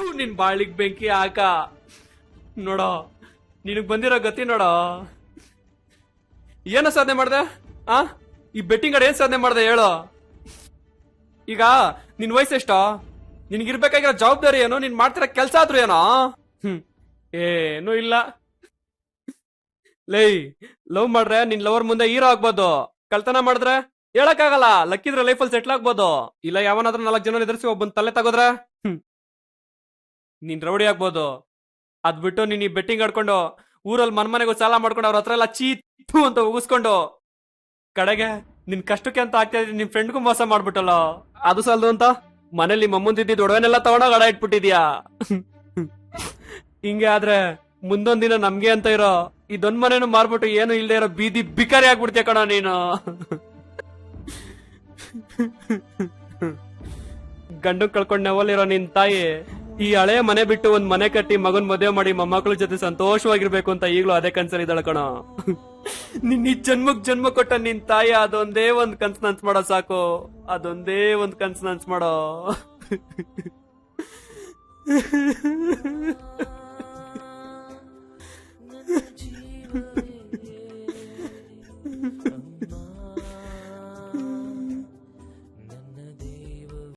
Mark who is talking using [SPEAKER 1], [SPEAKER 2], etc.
[SPEAKER 1] ಥು, ನಿನ್ ಬಾಳಿಗ್ ಬೆಂಕಿ ಹಾಕ. ನೋಡೋ ನಿನಗ್ ಬಂದಿರೋ ಗತಿ ನೋಡೋ. ಏನ ಸಾಧನೆ ಮಾಡ್ದೆ? ಆ? ಈ ಬೆಟ್ಟಿಂಗ್ ಏನ್ ಸಾಧನೆ ಮಾಡ್ದೆ ಹೇಳು. ಈಗ ನಿನ್ ವಯಸ್ಸೆಷ್ಟೋ ನಿನ್ಗಿರ್ಬೇಕಾಗಿರೋ ಜವಾಬ್ದಾರಿ ಏನು? ನೀನ್ ಮಾಡ್ತಿರೋ ಕೆಲ್ಸ ಆದ್ರೂ ಏನೋ? ಹ್ಮ್. ಏನೂ ಇಲ್ಲ. ಲೈ ಲವ್ ಮಾಡ್ರೆ ನಿನ್ ಲವರ್ ಮುಂದೆ ಹೀರೋ ಆಗ್ಬೋದು. ಕಳ್ತನ ಮಾಡಿದ್ರೆ ಹೇಳಕ್ಕಾಗಲ್ಲ. ಲಕ್ಕಿದ್ರೆ ಲೈಫಲ್ಲಿ ಸೆಟ್ಲ್ ಆಗ್ಬೋದು. ಇಲ್ಲ ಯಾವನಾದ್ರೂ ನಾಲ್ಕು ಜನ ಎದುರಿಸಿ ಒಬ್ಬನ್ ತಲೆ ತಗೋದ್ರೆ? ನೀನ್ ರೌಡಿ ಆಗ್ಬೋದು. ಅದ್ ಬಿಟ್ಟು ನೀನ್ ಈ ಬೆಟ್ಟಿಂಗ್ ಆಡ್ಕೊಂಡು ಊರಲ್ಲಿ ಮನ್ಮನೆಗೂ ಸಾಲ ಮಾಡ್ಕೊಂಡು ಅವ್ರ ಹತ್ರ ಎಲ್ಲ ಚೀತು ಅಂತ ಉಗಿಸ್ಕೊಂಡು. ಕಡೆಗೆ ನಿನ್ ಕಷ್ಟಕ್ಕೆ ಅಂತ ಆಗ್ತಾ ಇದ್ದೀನಿ ನಿನ್ ಫ್ರೆಂಡ್ಗೂ ಮೋಸ ಮಾಡ್ಬಿಟ್ಟಲ್ಲ. ಅದು ಸಲ್ದು ಅಂತ? ಮನೇಲಿ ಮಮ್ಮಂದಿದ್ದ ಒಡವೆನೆಲ್ಲ ತಗೊಂಡೋಗ ಅಡ ಇಟ್ಬಿಟ್ಟಿದ್ಯಾ? ಹಿಂಗೆ ಆದ್ರೆ ಮುಂದೊಂದ್ ದಿನ ನಮ್ಗೆ ಅಂತ ಇರೋ ಇದೊಂದ್ ಮನೇನು ಮಾರ್ಬಿಟ್ಟು ಏನು ಇಲ್ದೇ ಇರೋ ಬೀದಿ ಬಿಕಾರಿ ಆಗ್ಬಿಡ್ತೀಯ ಕಣ ನೀನು. ಗಂಡು ಕಳ್ಕೊಂಡ್ ನೆವಲ್ಲಿರೋ ನಿನ್ ತಾಯಿ ಈ ಹಳೆ ಮನೆ ಬಿಟ್ಟು ಒಂದ್ ಮನೆ ಕಟ್ಟಿ ಮಗನ್ ಮದುವೆ ಮಾಡಿ ಮೊಮ್ಮಕ್ಳ ಜೊತೆ ಸಂತೋಷವಾಗಿರ್ಬೇಕು ಅಂತ ಈಗ್ಲೂ ಅದೇ ಕನ್ಸಲ್ಲಿ ಇದ್ದಾಳಕಣ ನಿನ್ ಈ ಜನ್ಮಕ್ ಜನ್ಮ ಕೊಟ್ಟ ನಿನ್ ತಾಯಿ ಅದೊಂದೇ ಒಂದ್ ಕನ್ಸ್ ನನ್ಸ್ ಮಾಡೋ ಸಾಕು. ಅದೊಂದೇ ಒಂದ್ ಕನ್ಸ್ ನನ್ಸ್ ಮಾಡೋ